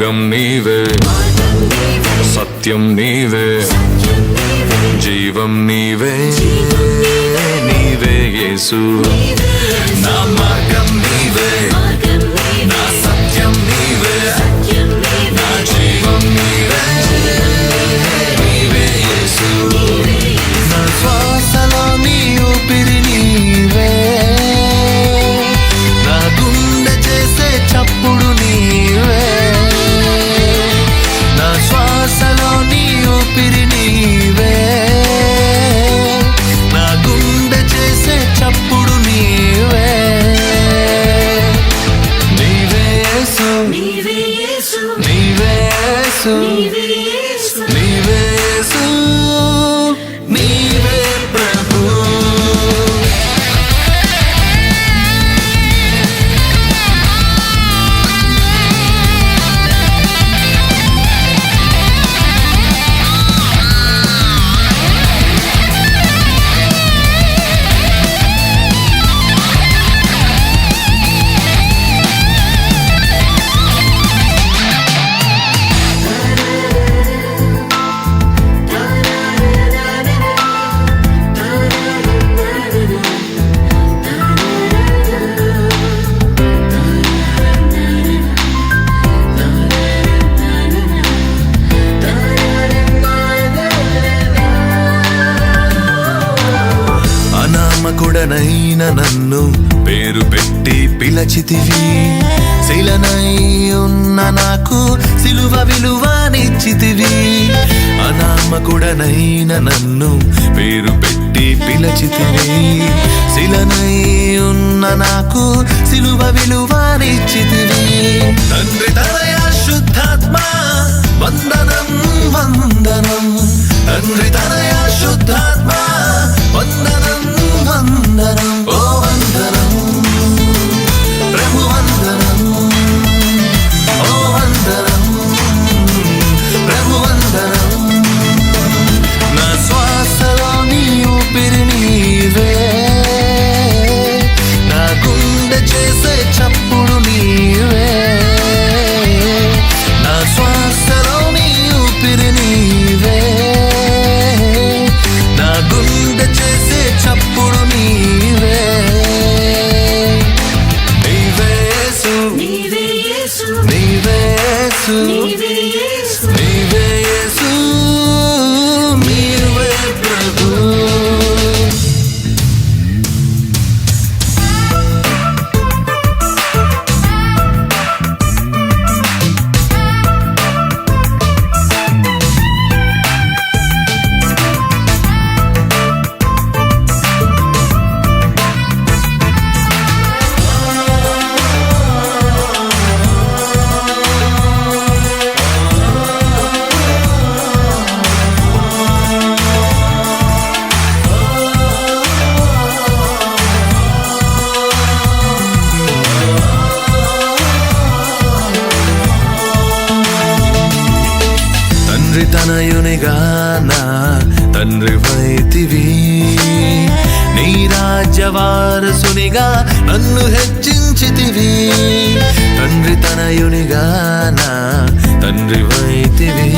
మార్గం నీవే. సత్యం నీవే. జీవం నీవే. నీవే యేసు. నా నీడనైన నన్ను పేరు పెట్టి పిలచితివి. శిలనై ఉన్న నాకు సిలువ విలువనిచ్చితివి. అనామకుడనైన నన్ను పేరు పెట్టి పిలచితివి. శిలనై ఉన్న నాకు సిలువ విలువనిచ్చితివి. తండ్రి తనయ శుద్ధాత్మ వందనం వందనం. తండ్రి తనయ శుద్ధాత్మ తనయునిగాన తండ్రి వైతివి. నీ రాజ్య వారసునిగా నన్ను హెచ్చించితివి. తండ్రి తనయునిగాన తండ్రి వైతివి.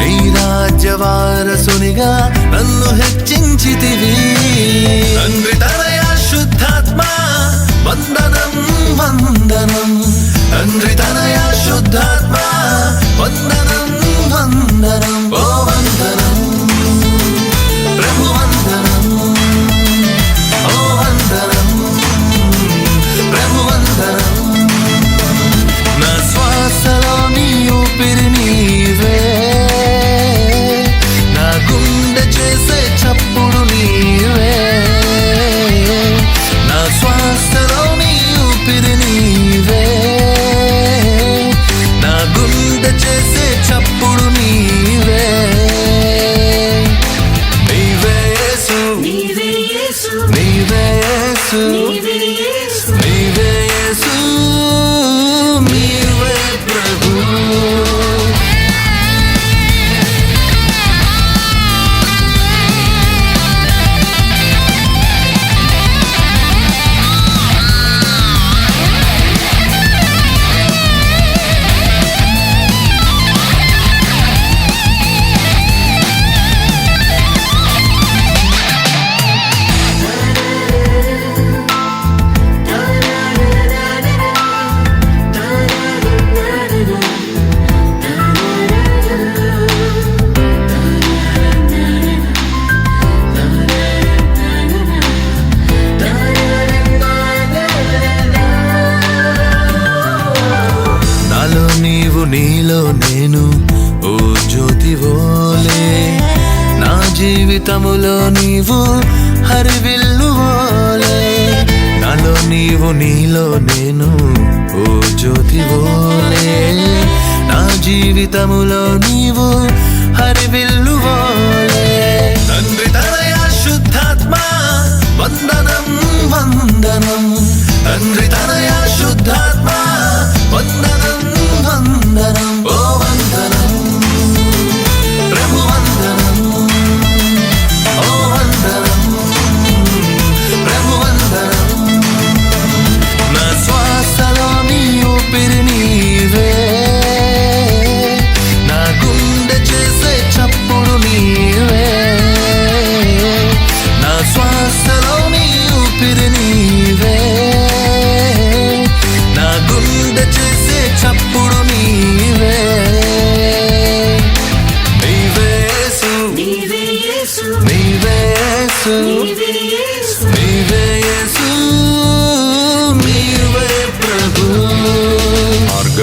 నీ రాజ్య వారసునిగా నన్ను హెచ్చించితివి. す。జీవితములో నీవు హరి హరివిల్లువోలే. నాలో నీవు నీలో నేను ఓ జ్యోతి జ్యోతివోలే నా జీవితములో నీవు హరివిల్లువోలే. తండ్రి తనయ శుద్ధాత్మ వందనం వందనం. తండ్రి తనయ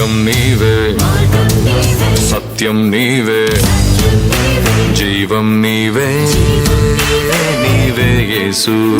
మార్గం నీవే. సత్యం నీవే. జీవం నీవే. నీవే యేసు.